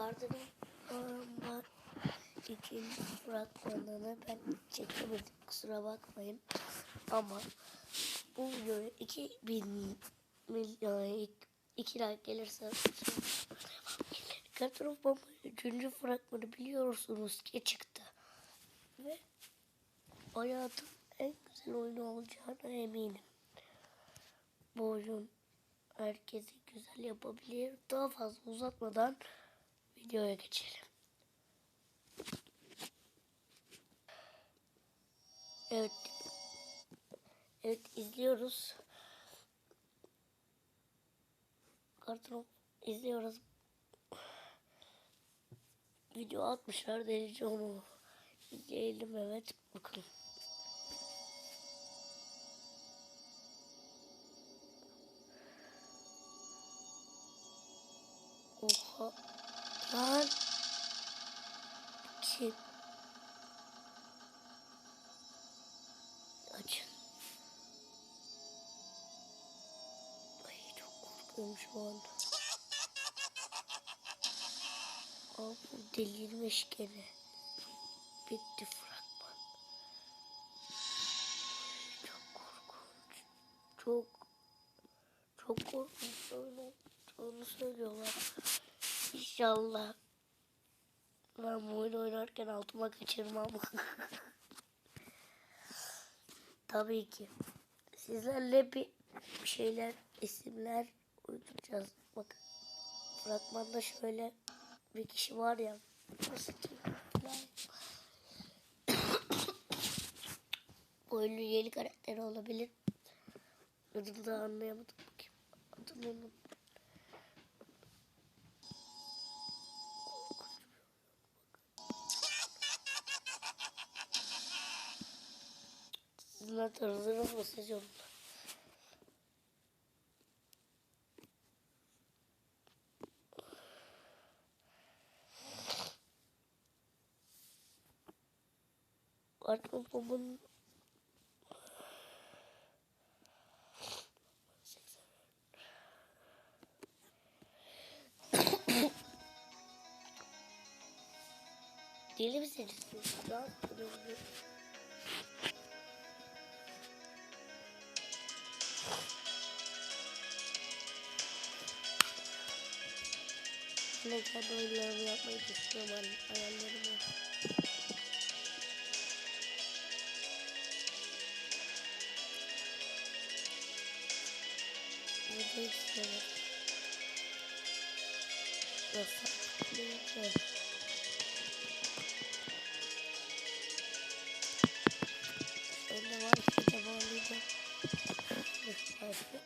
Garden'ın var. İkinci fragmanını ben çekemedim. Kusura bakmayın. Ama bu videoya 2000 milyon 2 like gelirse Garden of Bamba 3. fragmanı biliyorsunuz ki çıktı. Ve hayatın en güzel oyunu olacağına eminim. Bu oyun herkesi güzel yapabilir. Daha fazla uzatmadan videoya geçelim. Evet. Evet izliyoruz. Karton izliyoruz. Video atmışlar delici onu. İzleyelim evet bakalım. Oha. Lan. Kim? Açın. Ay çok korkuyorum şu anda. Aa bu delirmiş gene. Bitti fragman. Ay, Çok korkunç. Çok çok korkunç öyle onu söylüyorlar. İnşallah ben bu oyunu oynarken altıma kaçırmam. Tabii ki. Sizlerle bir şeyler, isimler uyduracağız. Bakın. Fragmanda şöyle bir kişi var ya. Nasıl? Oyunun yeni karakteri olabilir. Adını da anlayamadım. Adını unuttum. Mı siz yorumlar? Artık babamın Deli misiniz? Ne yapıyorsunuz? Yine kendi oyunlarımı yapmayı düşünüyorum hay- hayallerim var. Bu da istiyorum. Nasıl? Önde var işte de bağlayacağım. Dur, Wi-Fi.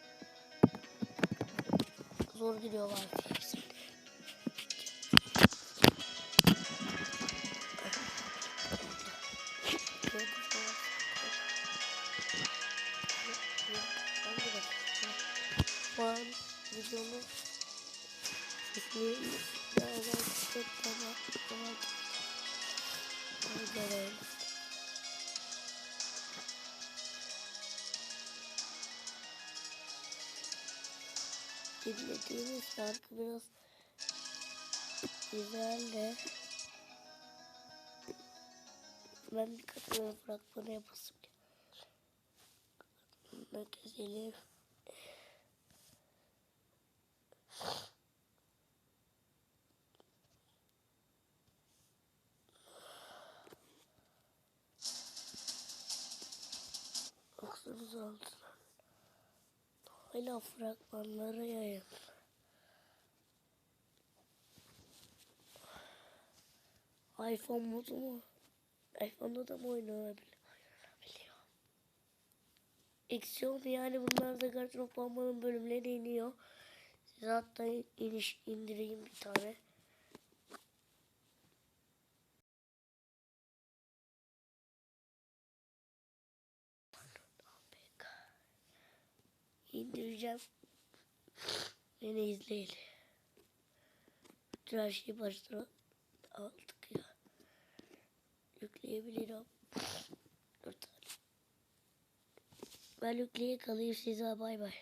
Zor gidiyor Wi-Fi an videonun sesini birazdan kısıp tamam tamam tamam Dinlediğimiz şarkı biraz güzel de ben bir katılım fragmanı yapasım. Ne güzelim. Baksanıza altına. Hala fragmanları yayın. iPhone modu mu? iPhone'da da mı oynanabiliyor? Eksiyon yani bunlar da Garden Bamba'nın bölümleri iniyor. Size hatta iniş indireyim bir tane. İndireceğim. Beni izleyin. Bütün her şeyi baştan aldık ya. Yükleyebilirim. Ben yükleye kalayım size bay bay.